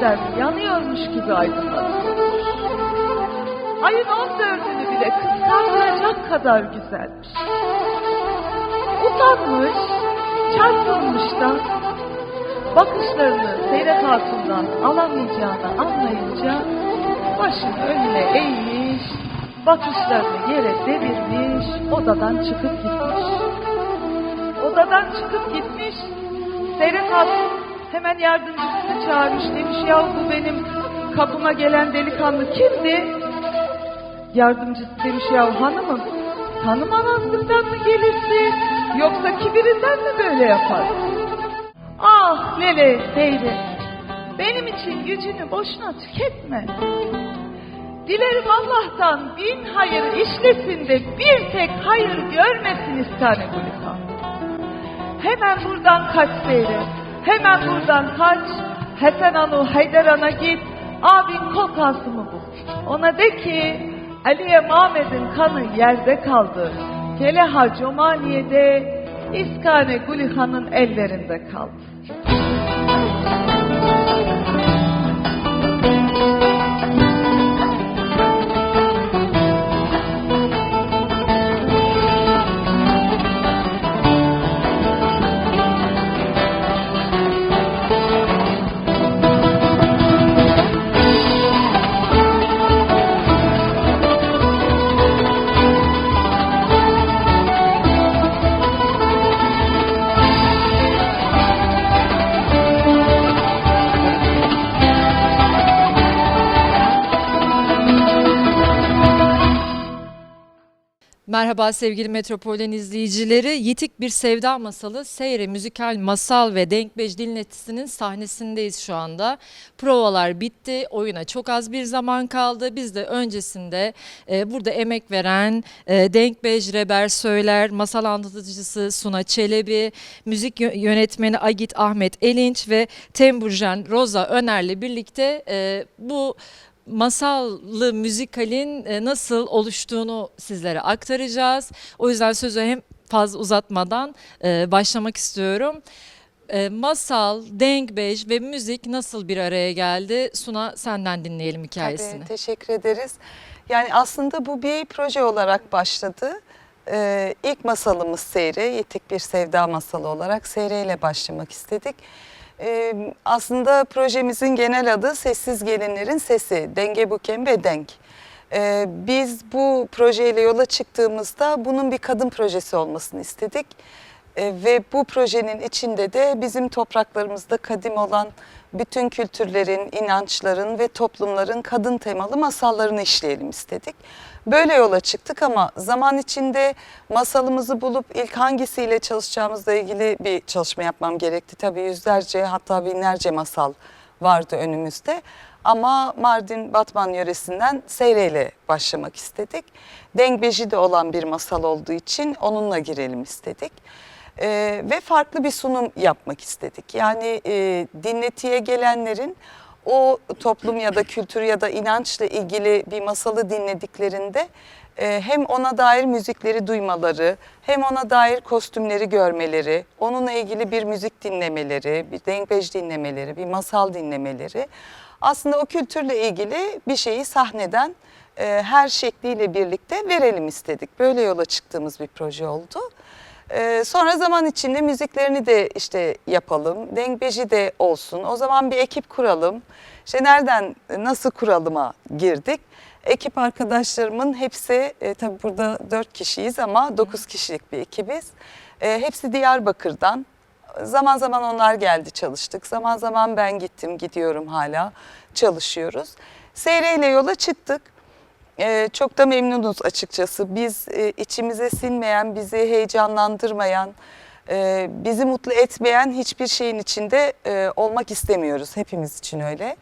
birden yanıyormuş gibi aydınlatıyor. Ayın on dördünü bile kıskandıracak kadar güzelmiş. Utanmış, çarpılmış da bakışlarını Seyret Hatun'dan alamayacağını anlayınca başını önüne eğmiş, bakışlarını yere devirmiş, odadan çıkıp gitmiş. Odadan çıkıp gitmiş, Seyret Hatun hemen yardımcısını çağırmış demiş ya bu benim kapıma gelen delikanlı kimdi? Yardımcısı demiş ya hanımım tanımamazlıktan mı gelirsin yoksa kibirinden mi böyle yaparsın? Ah Lele Seyret benim için gücünü boşuna tüketme. Dilerim Allah'tan bin hayır işlesin de bir tek hayır görmesin istane Gülükan. Hemen buradan kaç Seyret. Hemen buradan kaç. Hasan Anu Haydar Ana git. Abin Kol Kasım'ı bul. Ona de ki Aliye Muhammed'in kanı yerde kaldı. Keleha Comaniye'de İskane Gülühan'ın ellerinde kaldı. Merhaba sevgili Metropol'ün izleyicileri. Yitik Bir Sevda Masalı Seyre Müzikal Masal ve Denkbej dinletisinin sahnesindeyiz şu anda. Provalar bitti. Oyuna çok az bir zaman kaldı. Biz de öncesinde e, burada emek veren e, Denkbej Reber Söyler, masal anlatıcısı Suna Çelebi, müzik yö- yönetmeni Agit Ahmet Elinç ve Temburjen Roza Öner'le birlikte e, bu masallı müzikalin e, nasıl oluştuğunu sizlere aktaracağız. O yüzden sözü hem fazla uzatmadan e, başlamak istiyorum. E, Masal, dengbej ve müzik nasıl bir araya geldi? Suna senden dinleyelim hikayesini. Tabii, teşekkür ederiz. Yani aslında bu bir proje olarak başladı. Ee, ilk masalımız Seyre, Yitik Bir Sevda Masalı olarak Seyre ile başlamak istedik. Ee, aslında projemizin genel adı Sessiz Gelinlerin Sesi, Denge Bukem ve Denk. Ee, biz bu projeyle yola çıktığımızda bunun bir kadın projesi olmasını istedik. Ee, ve bu projenin içinde de bizim topraklarımızda kadim olan bütün kültürlerin, inançların ve toplumların kadın temalı masallarını işleyelim istedik. Böyle yola çıktık ama zaman içinde masalımızı bulup ilk hangisiyle çalışacağımızla ilgili bir çalışma yapmam gerekti. Tabii yüzlerce hatta binlerce masal vardı önümüzde. Ama Mardin Batman yöresinden seyreyle başlamak istedik. Dengbeji de olan bir masal olduğu için onunla girelim istedik. Ee, ve farklı bir sunum yapmak istedik. Yani e, dinletiye gelenlerin o toplum ya da kültür ya da inançla ilgili bir masalı dinlediklerinde e, hem ona dair müzikleri duymaları, hem ona dair kostümleri görmeleri, onunla ilgili bir müzik dinlemeleri, bir denkbej dinlemeleri, bir masal dinlemeleri aslında o kültürle ilgili bir şeyi sahneden e, her şekliyle birlikte verelim istedik. Böyle yola çıktığımız bir proje oldu. Ee, sonra zaman içinde müziklerini de işte yapalım, dengbeji de olsun. O zaman bir ekip kuralım. İşte nereden, nasıl kuralıma girdik. Ekip arkadaşlarımın hepsi, e, tabii burada dört kişiyiz ama dokuz kişilik bir ekibiz. E, hepsi Diyarbakır'dan. Zaman zaman onlar geldi çalıştık. Zaman zaman ben gittim, gidiyorum hala. Çalışıyoruz. Seyreyle yola çıktık. Ee, çok da memnunuz açıkçası. Biz e, içimize sinmeyen, bizi heyecanlandırmayan, e, bizi mutlu etmeyen hiçbir şeyin içinde e, olmak istemiyoruz. Hepimiz için öyle.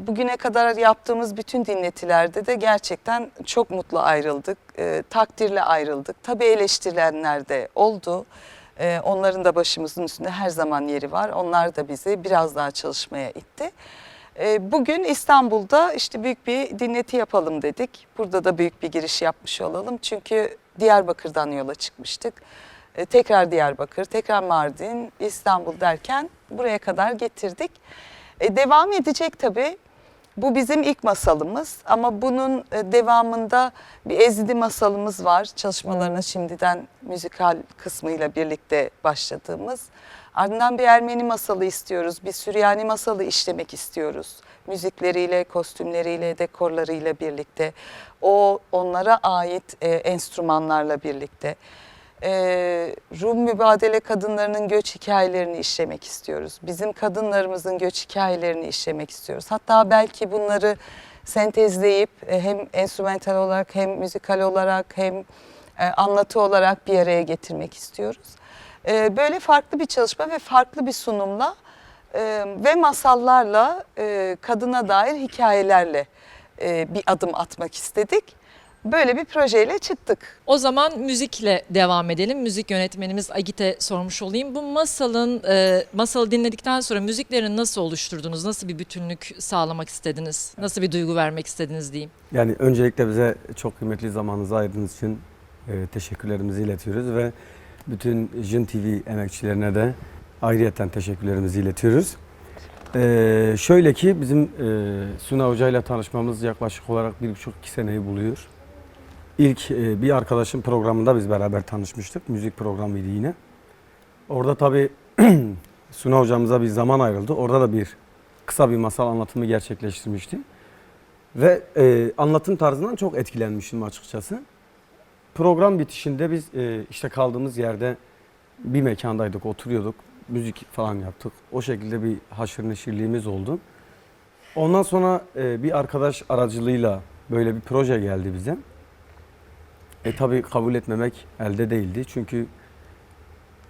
Bugüne kadar yaptığımız bütün dinletilerde de gerçekten çok mutlu ayrıldık. Takdirle ayrıldık. Tabii eleştirilenler de oldu. Onların da başımızın üstünde her zaman yeri var. Onlar da bizi biraz daha çalışmaya itti. E, Bugün İstanbul'da işte büyük bir dinleti yapalım dedik. Burada da büyük bir giriş yapmış olalım. Çünkü Diyarbakır'dan yola çıkmıştık. E, tekrar Diyarbakır, tekrar Mardin, İstanbul derken buraya kadar getirdik. E, devam edecek tabii. Bu bizim ilk masalımız ama bunun e, devamında bir Ezidi masalımız var. Çalışmalarına şimdiden müzikal kısmıyla birlikte başladığımız. Ardından bir Ermeni masalı istiyoruz, bir Süryani masalı işlemek istiyoruz. Müzikleriyle, kostümleriyle, dekorlarıyla birlikte. O onlara ait e, enstrümanlarla birlikte. E, Rum mübadele kadınlarının göç hikayelerini işlemek istiyoruz. Bizim kadınlarımızın göç hikayelerini işlemek istiyoruz. Hatta belki bunları sentezleyip e, hem enstrümantal olarak hem müzikal olarak hem e, anlatı olarak bir araya getirmek istiyoruz. E, Böyle farklı bir çalışma ve farklı bir sunumla e, ve masallarla kadına dair hikayelerle bir adım atmak istedik. Böyle bir projeyle çıktık. O zaman müzikle devam edelim. Müzik yönetmenimiz Agit'e sormuş olayım. Bu masalın e, masalı dinledikten sonra müziklerini nasıl oluşturdunuz? Nasıl bir bütünlük sağlamak istediniz? Nasıl bir duygu vermek istediniz diyeyim. Yani öncelikle bize çok kıymetli zamanınızı ayırdığınız için e, teşekkürlerimizi iletiyoruz ve bütün Jin TV emekçilerine de ayrıyeten teşekkürlerimizi iletiyoruz. E, şöyle ki bizim e, Suna Hoca ile tanışmamız yaklaşık olarak bir buçuk iki seneyi buluyor. İlk e, bir arkadaşın programında biz beraber tanışmıştık. Müzik programıydı yine. Orada tabii Suna hocamıza bir zaman ayrıldı. Orada da bir kısa bir masal anlatımı gerçekleştirmişti. Ve e, anlatım tarzından çok etkilenmiştim açıkçası. Program bitişinde biz e, işte kaldığımız yerde bir mekandaydık, oturuyorduk, müzik falan yaptık. O şekilde bir haşır neşirliğimiz oldu. Ondan sonra e, bir arkadaş aracılığıyla böyle bir proje geldi bize. E tabi kabul etmemek elde değildi. Çünkü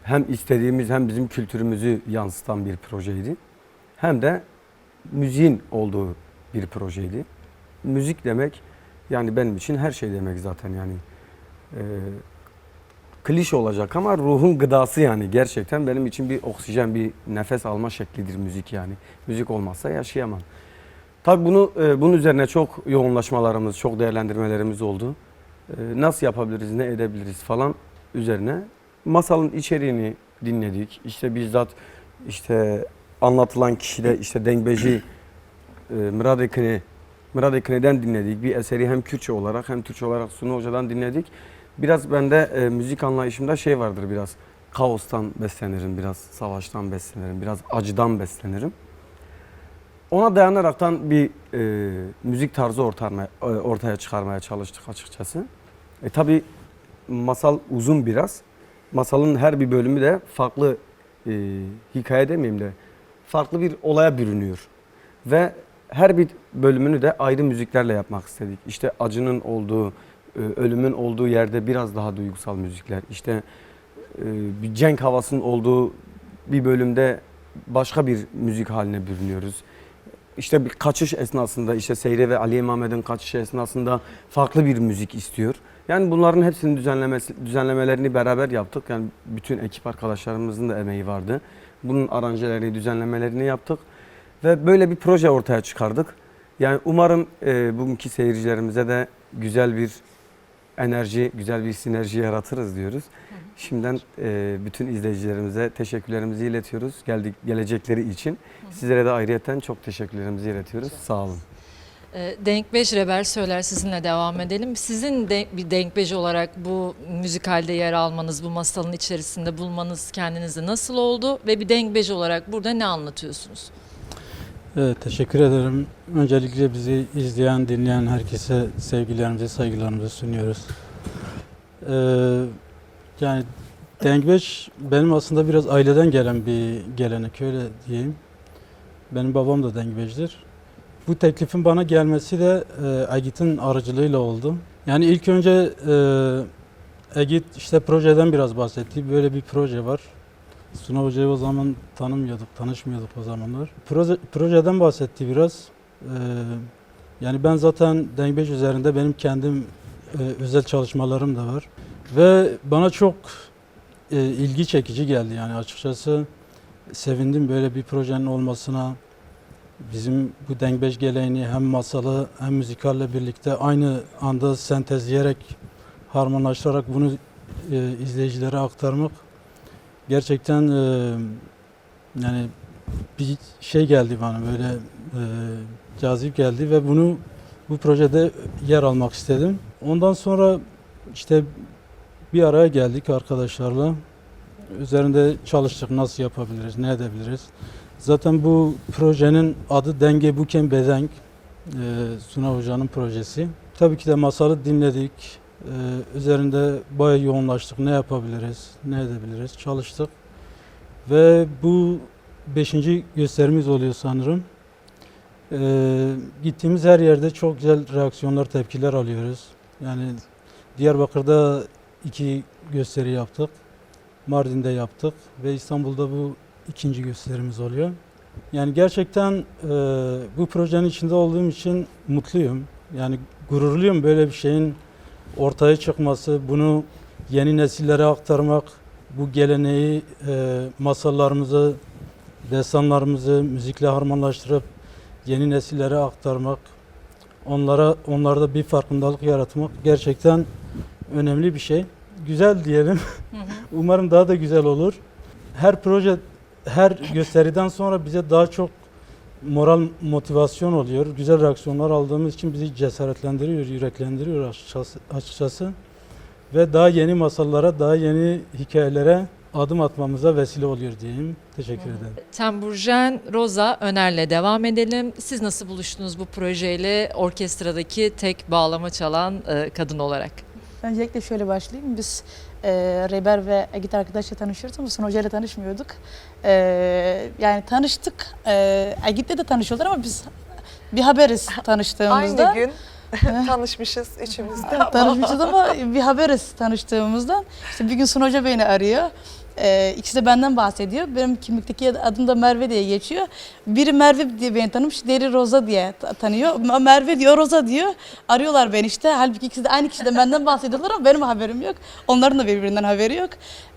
hem istediğimiz hem bizim kültürümüzü yansıtan bir projeydi. Hem de müziğin olduğu bir projeydi. Müzik demek yani benim için her şey demek zaten yani. Ee, klişe olacak ama ruhun gıdası yani gerçekten benim için bir oksijen, bir nefes alma şeklidir müzik yani. Müzik olmazsa yaşayamam. Tabii bunu e, bunun üzerine çok yoğunlaşmalarımız, çok değerlendirmelerimiz oldu. E, nasıl yapabiliriz, ne edebiliriz falan üzerine masalın içeriğini dinledik. İşte bizzat işte anlatılan kişi de işte Dengbeci e, Murad Ekine Murad Ekine'den dinledik. Bir eseri hem Kürtçe olarak hem Türkçe olarak Sunu Hoca'dan dinledik. Biraz bende e, müzik anlayışımda şey vardır biraz. Kaostan beslenirim, biraz savaştan beslenirim, biraz acıdan beslenirim. Ona dayanaraktan bir e, müzik tarzı ortaya, ortaya çıkarmaya çalıştık açıkçası. E tabi masal uzun biraz. Masalın her bir bölümü de farklı e, hikaye demeyeyim de farklı bir olaya bürünüyor. Ve her bir bölümünü de ayrı müziklerle yapmak istedik. İşte acının olduğu, e, ölümün olduğu yerde biraz daha duygusal müzikler. İşte e, bir cenk havasının olduğu bir bölümde başka bir müzik haline bürünüyoruz. İşte bir kaçış esnasında işte Seyre ve Ali Mehmet'in kaçışı esnasında farklı bir müzik istiyor. Yani bunların hepsinin düzenlemesi, düzenlemelerini beraber yaptık. Yani bütün ekip arkadaşlarımızın da emeği vardı. Bunun aranjelerini, düzenlemelerini yaptık. Ve böyle bir proje ortaya çıkardık. Yani umarım e, bugünkü seyircilerimize de güzel bir enerji, güzel bir sinerji yaratırız diyoruz. Şimdiden e, bütün izleyicilerimize teşekkürlerimizi iletiyoruz. Geldik gelecekleri için. Sizlere de ayrıyeten çok teşekkürlerimizi iletiyoruz. Sağ olun. E, Denkbeş Rebel söyler sizinle devam edelim. Sizin de bir Denkbeş olarak bu müzikalde yer almanız, bu masalın içerisinde bulmanız kendinizi nasıl oldu? Ve bir Denkbeş olarak burada ne anlatıyorsunuz? Evet, teşekkür ederim. Öncelikle bizi izleyen, dinleyen herkese sevgilerimizi, saygılarımızı sunuyoruz. Ee, yani Dengbeş benim aslında biraz aileden gelen bir gelenek öyle diyeyim. Benim babam da Dengbeş'tir. Bu teklifin bana gelmesi de e, Agit'in aracılığıyla oldu. Yani ilk önce e, Agit işte projeden biraz bahsetti. Böyle bir proje var. Suna Hoca'yı o zaman tanımıyorduk, tanışmıyorduk o zamanlar. Proje, projeden bahsetti biraz. Ee, yani ben zaten Dengbeş üzerinde benim kendim e, özel çalışmalarım da var. Ve bana çok e, ilgi çekici geldi yani açıkçası. Sevindim böyle bir projenin olmasına. Bizim bu Dengbeş geleneğini hem masalı hem müzikalle birlikte aynı anda sentezleyerek, harmonlaştırarak bunu e, izleyicilere aktarmak gerçekten e, yani bir şey geldi bana böyle e, cazip geldi ve bunu bu projede yer almak istedim. Ondan sonra işte bir araya geldik arkadaşlarla. Üzerinde çalıştık nasıl yapabiliriz, ne edebiliriz. Zaten bu projenin adı Denge Buken Bedenk. Ee, Suna Hoca'nın projesi. Tabii ki de masalı dinledik. Ee, üzerinde bayağı yoğunlaştık. Ne yapabiliriz, ne edebiliriz çalıştık. Ve bu beşinci gösterimiz oluyor sanırım. Ee, gittiğimiz her yerde çok güzel reaksiyonlar, tepkiler alıyoruz. Yani Diyarbakır'da iki gösteri yaptık. Mardin'de yaptık ve İstanbul'da bu ikinci gösterimiz oluyor. Yani gerçekten e, bu projenin içinde olduğum için mutluyum. Yani gururluyum böyle bir şeyin ortaya çıkması, bunu yeni nesillere aktarmak, bu geleneği, e, masallarımızı, destanlarımızı müzikle harmanlaştırıp yeni nesillere aktarmak, onlara onlarda bir farkındalık yaratmak gerçekten önemli bir şey. Güzel diyelim. Umarım daha da güzel olur. Her proje, her gösteriden sonra bize daha çok moral motivasyon oluyor. Güzel reaksiyonlar aldığımız için bizi cesaretlendiriyor, yüreklendiriyor açıkçası. açıkçası. Ve daha yeni masallara, daha yeni hikayelere adım atmamıza vesile oluyor diyeyim. Teşekkür ederim. Temburjen Roza Öner'le devam edelim. Siz nasıl buluştunuz bu projeyle orkestradaki tek bağlama çalan e, kadın olarak? Öncelikle şöyle başlayayım. Biz e, Reber ve Egit arkadaşla tanışıyoruz ama Sun Hoca ile tanışmıyorduk. E, yani tanıştık. E, Egit'le de tanışıyorlar ama biz bir haberiz tanıştığımızda. Aynı gün tanışmışız üçümüz de. Tanışmışız ama bir haberiz tanıştığımızdan. İşte bir gün Sun Hoca beni arıyor. Ee, ikisi de benden bahsediyor. Benim kimlikteki adım da Merve diye geçiyor. Biri Merve diye beni tanımış, diğeri Roza diye ta- tanıyor. Merve diyor, Roza diyor. Arıyorlar beni işte. Halbuki ikisi de aynı kişi de benden bahsediyorlar ama benim haberim yok. Onların da birbirinden haberi yok.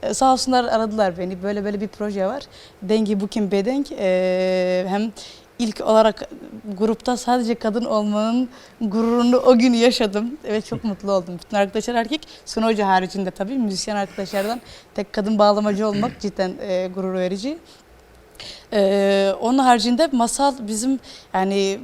Ee, sağ olsunlar aradılar beni. Böyle böyle bir proje var. Dengi Bukim Bedenk. Ee, hem ilk olarak grupta sadece kadın olmanın gururunu o gün yaşadım ve çok mutlu oldum. Bütün arkadaşlar erkek, Sunu Hoca haricinde tabii müzisyen arkadaşlardan tek kadın bağlamacı olmak cidden e, gurur verici. Ee, onun haricinde masal bizim yani e,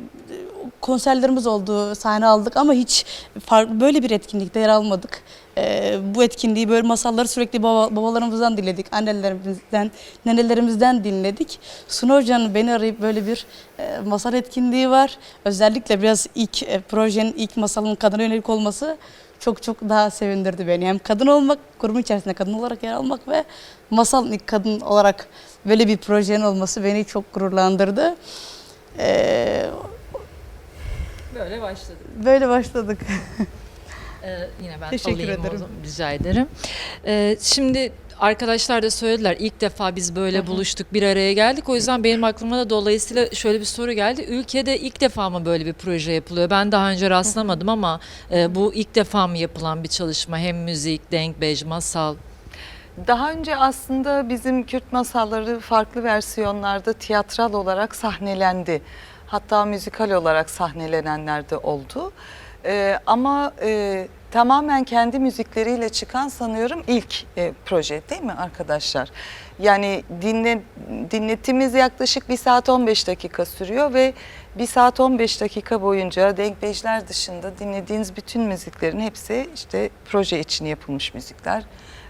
konserlerimiz oldu, sahne aldık ama hiç farklı böyle bir etkinlikte yer almadık. Ee, bu etkinliği böyle masalları sürekli baba, babalarımızdan dinledik, annelerimizden, nenelerimizden dinledik. Sunu Hoca'nın beni arayıp böyle bir e, masal etkinliği var. Özellikle biraz ilk e, projenin ilk masalın kadına yönelik olması çok çok daha sevindirdi beni. Hem kadın olmak, kurum içerisinde kadın olarak yer almak ve masal ilk kadın olarak böyle bir projenin olması beni çok gururlandırdı. Ee, Böyle başladık. böyle başladık. Ee, yine ben Teşekkür alayım o ederim. zaman, rica ederim. Ee, şimdi arkadaşlar da söylediler ilk defa biz böyle buluştuk bir araya geldik. O yüzden benim aklıma da dolayısıyla şöyle bir soru geldi. Ülkede ilk defa mı böyle bir proje yapılıyor? Ben daha önce rastlamadım ama e, bu ilk defa mı yapılan bir çalışma? Hem müzik, denkbej, masal. Daha önce aslında bizim Kürt masalları farklı versiyonlarda tiyatral olarak sahnelendi. Hatta müzikal olarak sahnelenenler de oldu. Ee, ama e, tamamen kendi müzikleriyle çıkan sanıyorum ilk e, proje değil mi arkadaşlar? Yani dinle, dinletimiz yaklaşık 1 saat 15 dakika sürüyor ve 1 saat 15 dakika boyunca denkbejler dışında dinlediğiniz bütün müziklerin hepsi işte proje için yapılmış müzikler.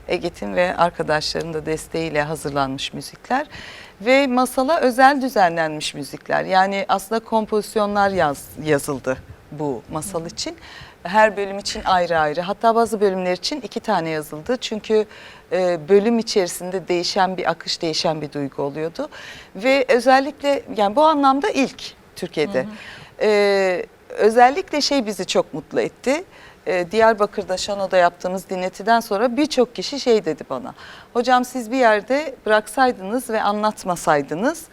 Egit'in ve arkadaşlarının da desteğiyle hazırlanmış müzikler ve masala özel düzenlenmiş müzikler. Yani aslında kompozisyonlar yaz, yazıldı bu masal için. Her bölüm için ayrı ayrı hatta bazı bölümler için iki tane yazıldı. Çünkü e, bölüm içerisinde değişen bir akış, değişen bir duygu oluyordu. Ve özellikle yani bu anlamda ilk Türkiye'de. E, özellikle şey bizi çok mutlu etti. E, Diyarbakır'da Şano'da yaptığımız dinletiden sonra birçok kişi şey dedi bana. Hocam siz bir yerde bıraksaydınız ve anlatmasaydınız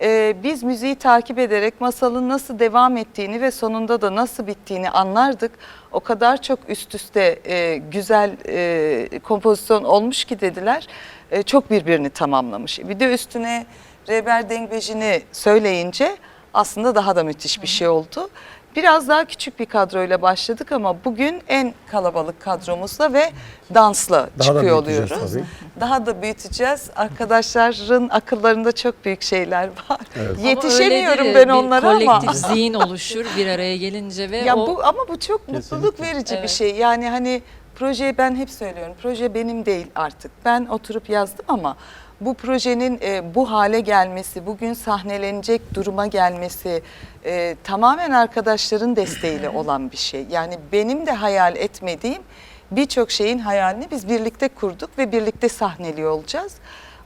e, biz müziği takip ederek masalın nasıl devam ettiğini ve sonunda da nasıl bittiğini anlardık. O kadar çok üst üste e, güzel e, kompozisyon olmuş ki dediler. E, çok birbirini tamamlamış. Bir de üstüne Reber Dengbej'ini söyleyince aslında daha da müthiş bir şey oldu. Biraz daha küçük bir kadroyla başladık ama bugün en kalabalık kadromuzla ve dansla Daha da çıkıyor büyüteceğiz oluyoruz. tabii. Daha da büyüteceğiz. Arkadaşların akıllarında çok büyük şeyler var. Yetişemiyorum ben bir onlara ama. kolektif zihin oluşur bir araya gelince ve Ya o bu ama bu çok mutluluk Kesinlikle. verici bir Evet. şey. Yani hani projeyi ben hep söylüyorum. Proje benim değil artık. Ben oturup yazdım ama bu projenin e, bu hale gelmesi, bugün sahnelenecek duruma gelmesi e, tamamen arkadaşların desteğiyle olan bir şey. Yani benim de hayal etmediğim birçok şeyin hayalini biz birlikte kurduk ve birlikte sahneliyor olacağız.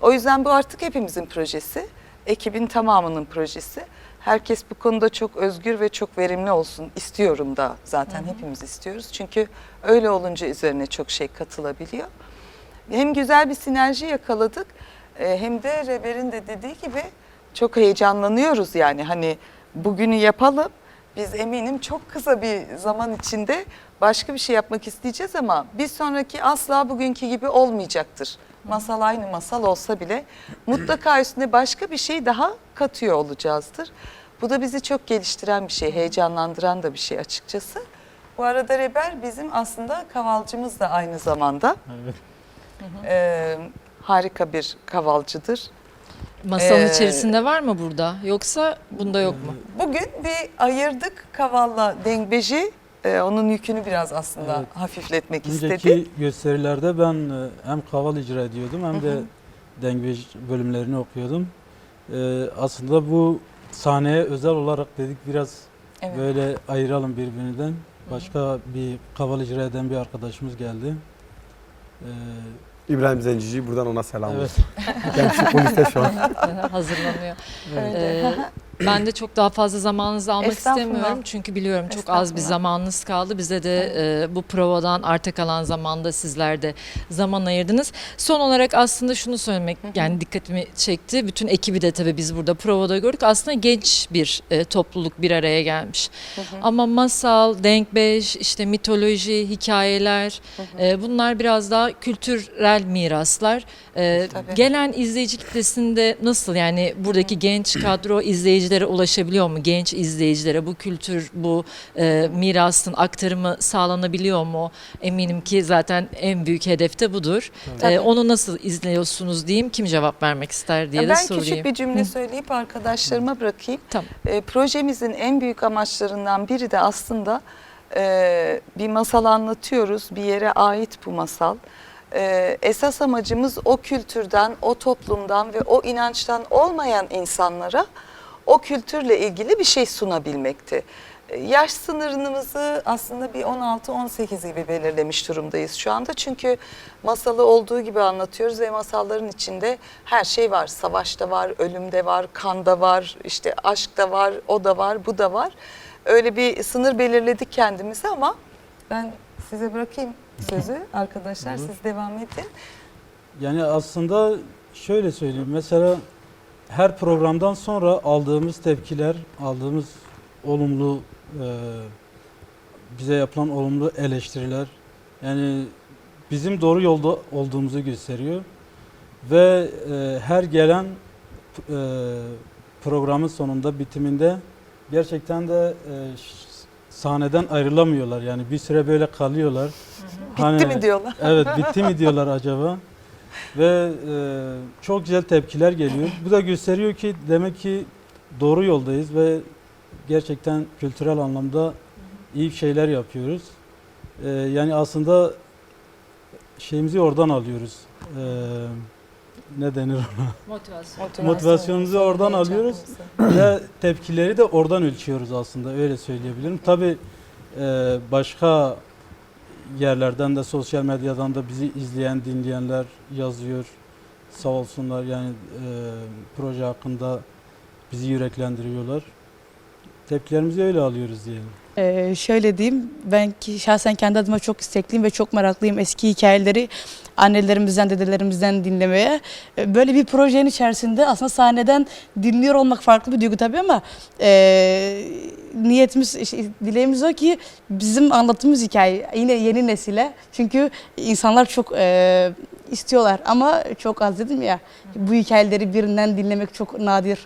O yüzden bu artık hepimizin projesi. Ekibin tamamının projesi. Herkes bu konuda çok özgür ve çok verimli olsun istiyorum da zaten hepimiz istiyoruz. Çünkü öyle olunca üzerine çok şey katılabiliyor. Hem güzel bir sinerji yakaladık e, hem de Reber'in de dediği gibi çok heyecanlanıyoruz yani hani bugünü yapalım. Biz eminim çok kısa bir zaman içinde başka bir şey yapmak isteyeceğiz ama bir sonraki asla bugünkü gibi olmayacaktır. Masal aynı masal olsa bile mutlaka üstüne başka bir şey daha katıyor olacağızdır. Bu da bizi çok geliştiren bir şey, heyecanlandıran da bir şey açıkçası. Bu arada Reber bizim aslında kavalcımız da aynı zamanda. Evet. Ee, harika bir kavalcıdır. masanın Ee, içerisinde var mı burada yoksa bunda yok mu? Bugün bir ayırdık kavalla dengbeji. Ee, onun yükünü biraz aslında Evet. hafifletmek Önceki istedik. gösterilerde ben e, hem kaval icra ediyordum hem de dengbeş bölümlerini okuyordum. E, aslında bu sahneye özel olarak dedik biraz Evet. böyle ayıralım birbirinden. Başka bir kaval icra eden bir arkadaşımız geldi. E, İbrahim Zencici buradan ona selam evet. olsun. Kendisi poliste şu an. Hazırlanıyor. evet. Ee, ben de çok daha fazla zamanınızı almak istemiyorum. Çünkü biliyorum çok az bir zamanınız kaldı. Bize de e, bu provadan arta kalan zamanda sizler de zaman ayırdınız. Son olarak aslında şunu söylemek yani dikkatimi çekti. Bütün ekibi de tabii biz burada provada gördük. Aslında genç bir e, topluluk bir araya gelmiş. Ama masal, denkbeş, işte mitoloji, hikayeler e, bunlar biraz daha kültürel miraslar. E, Tabii. gelen izleyici kitlesinde nasıl yani buradaki genç kadro izleyicilere ulaşabiliyor mu? Genç izleyicilere bu kültür, bu e, mirasın aktarımı sağlanabiliyor mu? Eminim ki zaten en büyük hedef de budur. E, onu nasıl izliyorsunuz diyeyim. Kim cevap vermek ister diye Ya de ben sorayım. küçük bir cümle söyleyip arkadaşlarıma bırakayım. Tamam. E, projemizin en büyük amaçlarından biri de aslında e, bir masal anlatıyoruz. Bir yere ait bu masal. E, esas amacımız o kültürden, o toplumdan ve o inançtan olmayan insanlara o kültürle ilgili bir şey sunabilmekti. E, Yaş sınırımızı aslında bir 16-18 gibi belirlemiş durumdayız şu anda. Çünkü masalı olduğu gibi anlatıyoruz ve masalların içinde her şey var. Savaşta var, ölümde var, kanda var, işte aşk da var, o da var, bu da var. Öyle bir sınır belirledik kendimize ama ben size bırakayım sözü arkadaşlar siz devam edin. Yani aslında şöyle söyleyeyim. Mesela her programdan sonra aldığımız tepkiler, aldığımız olumlu e, bize yapılan olumlu eleştiriler yani bizim doğru yolda olduğumuzu gösteriyor ve e, her gelen e, programın sonunda bitiminde gerçekten de e, sahneden ayrılamıyorlar yani bir süre böyle kalıyorlar. Bitti mi diyorlar. Evet bitti mi diyorlar acaba? Ve e, çok güzel tepkiler geliyor. Bu da gösteriyor ki demek ki doğru yoldayız ve gerçekten kültürel anlamda iyi şeyler yapıyoruz. E, yani aslında şeyimizi oradan alıyoruz. E, ne denir ona? Motivasyon. Motivasyonumuzu oradan alıyoruz. ve tepkileri de oradan ölçüyoruz aslında öyle söyleyebilirim. Tabii e, başka yerlerden de sosyal medyadan da bizi izleyen dinleyenler yazıyor. Sağ olsunlar yani e, proje hakkında bizi yüreklendiriyorlar. Tepkilerimizi öyle alıyoruz diyelim. Ee, şöyle diyeyim, ben ki şahsen kendi adıma çok istekliyim ve çok meraklıyım eski hikayeleri annelerimizden, dedelerimizden dinlemeye. Ee, Böyle bir projenin içerisinde aslında sahneden dinliyor olmak farklı bir duygu tabii ama e, niyetimiz, işte, dileğimiz o ki bizim anlattığımız hikaye yine yeni nesile. Çünkü insanlar çok e, istiyorlar ama çok az dedim ya. Bu hikayeleri birinden dinlemek çok nadir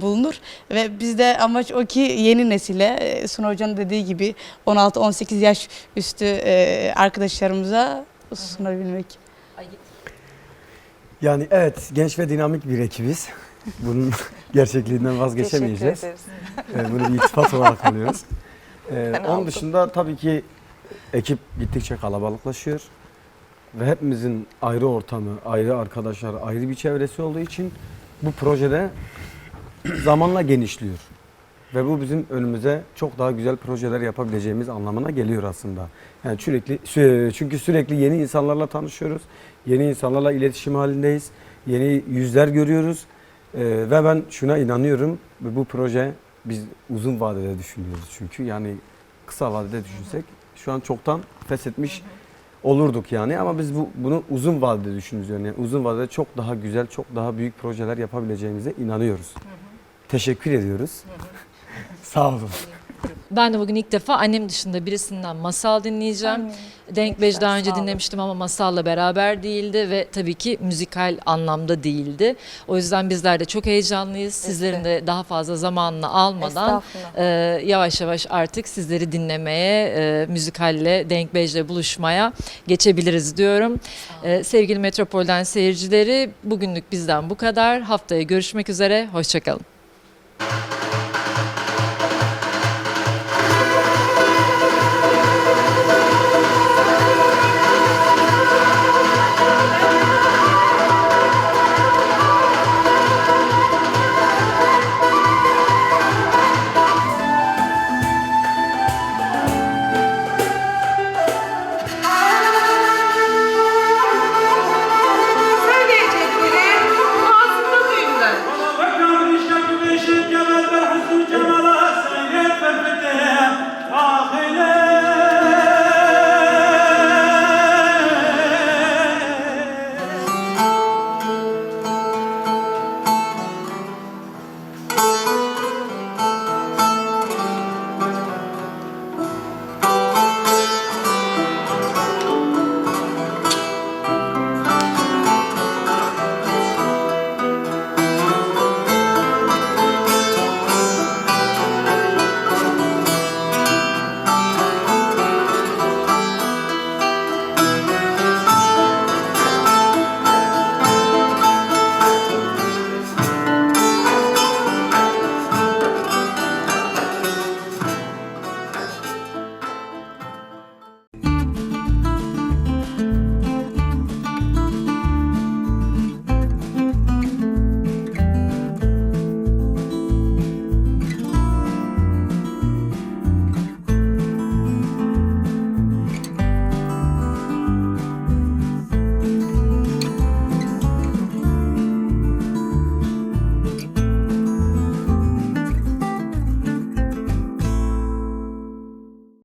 bulunur ve bizde amaç o ki yeni nesile e, Suna Hoca'nın dediği gibi 16-18 yaş üstü e, arkadaşlarımıza sunabilmek. Yani evet genç ve dinamik bir ekibiz. Bunun gerçekliğinden vazgeçemeyeceğiz. Ee, bunu bir iltifat olarak alıyoruz. Ee, onun aldım. dışında tabii ki ekip gittikçe kalabalıklaşıyor. Ve hepimizin ayrı ortamı, ayrı arkadaşlar, ayrı bir çevresi olduğu için bu projede zamanla genişliyor. Ve bu bizim önümüze çok daha güzel projeler yapabileceğimiz anlamına geliyor aslında. Yani sürekli sü- çünkü sürekli yeni insanlarla tanışıyoruz. Yeni insanlarla iletişim halindeyiz. Yeni yüzler görüyoruz. Ee, ve ben şuna inanıyorum. Bu proje biz uzun vadede düşünüyoruz çünkü. Yani kısa vadede düşünsek şu an çoktan feshetmiş olurduk yani ama biz bu bunu uzun vadede düşünüyoruz yani uzun vadede çok daha güzel, çok daha büyük projeler yapabileceğimize inanıyoruz. Teşekkür ediyoruz. Sağ olun. Ben de bugün ilk defa annem dışında birisinden masal dinleyeceğim. Denk Bej daha önce dinlemiştim ama masalla beraber değildi ve tabii ki müzikal anlamda değildi. O yüzden bizler de çok heyecanlıyız. Sizlerin de daha fazla zamanını almadan Estağfurullah. e, yavaş yavaş artık sizleri dinlemeye, e, müzikalle, Denk Bej'le buluşmaya geçebiliriz diyorum. E, sevgili Metropol'den seyircileri bugünlük bizden bu kadar. Haftaya görüşmek üzere, hoşçakalın. you